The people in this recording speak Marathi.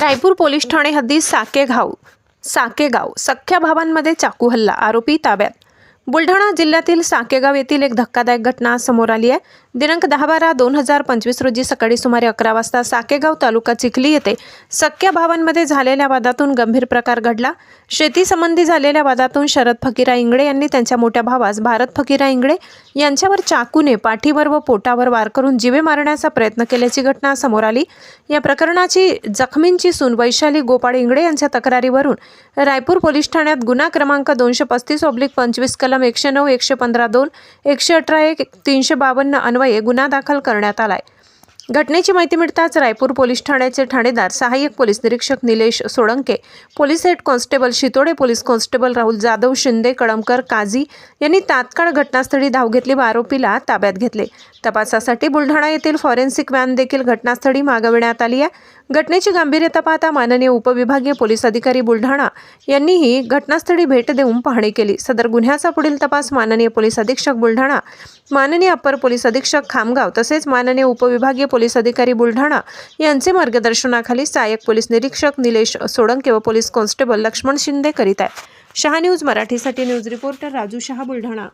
रायपूर पोलीस ठाणे हद्दीत साकेगाव साकेगाव सख्या भावांमध्ये चाकू हल्ला आरोपी ताब्यात बुलढाणा जिल्ह्यातील साकेगाव येथील एक धक्कादायक घटना समोर आली आहे. दिनांक दहा बारा दोन हजार पंचवीस रोजी सकाळी सुमारे अकरा वाजता साकेगाव तालुका चिखली येथे सख्या भावांमध्ये झालेल्या वादातून गंभीर प्रकार घडला. शेतीसंबंधी झालेल्या वादातून शरद फकीरा इंगळे यांनी त्यांच्या मोठ्या भावास भारत फकीरा इंगळे यांच्यावर चाकूने पाठीवर व पोटावर वार करून जीवे मारण्याचा प्रयत्न केल्याची घटना समोर आली. या प्रकरणाची जखमींची सून वैशाली गोपाळ इंगळे यांच्या तक्रारीवरून रायपूर पोलीस ठाण्यात गुन्हा क्रमांक दोनशे पस्तीस ऑब्लिक पंचवीस कलम एकशे नऊ एकशे पंधरा दोन एकशे अठरा एक तीनशे बावन्न अन्वये गुन्हा दाखल करण्यात आलाय. घटनेची माहिती मिळताच रायपूर पोलीस ठाण्याचे ठाणेदार सहाय्यक पोलीस निरीक्षक Nilesh Solanke police head constable Shitode police constable Rahul Jadhav Shinde Kalamkar Kazi यांनी तात्काळ घटनास्थळी धाव घेतली व आरोपीला ताब्यात घेतले. तपासासाठी बुलढाणा येथील फॉरेन्सिक व्हॅन देखील घटनास्थळी मागविण्यात आली आहे. घटनेची गांभीर्यता पाहता माननीय उपविभागीय पोलीस अधिकारी बुलढाणा यांनीही घटनास्थळी भेट देऊन पाहणी केली. सदर गुन्ह्याचा पुढील तपास माननीय पोलीस अधीक्षक बुलढाणा माननीय अप्पर पोलीस अधीक्षक खामगाव तसेच माननीय उपविभागीय पोलीस अधिकारी बुलढाणा यांचे मार्गदर्शनाखाली सहाय्यक पोलीस निरीक्षक निलेश सोडंके व पोलीस कॉन्स्टेबल लक्ष्मण शिंदे करीत आहेत. शहा न्यूज मराठीसाठी न्यूज रिपोर्टर राजू शहा बुलढाणा.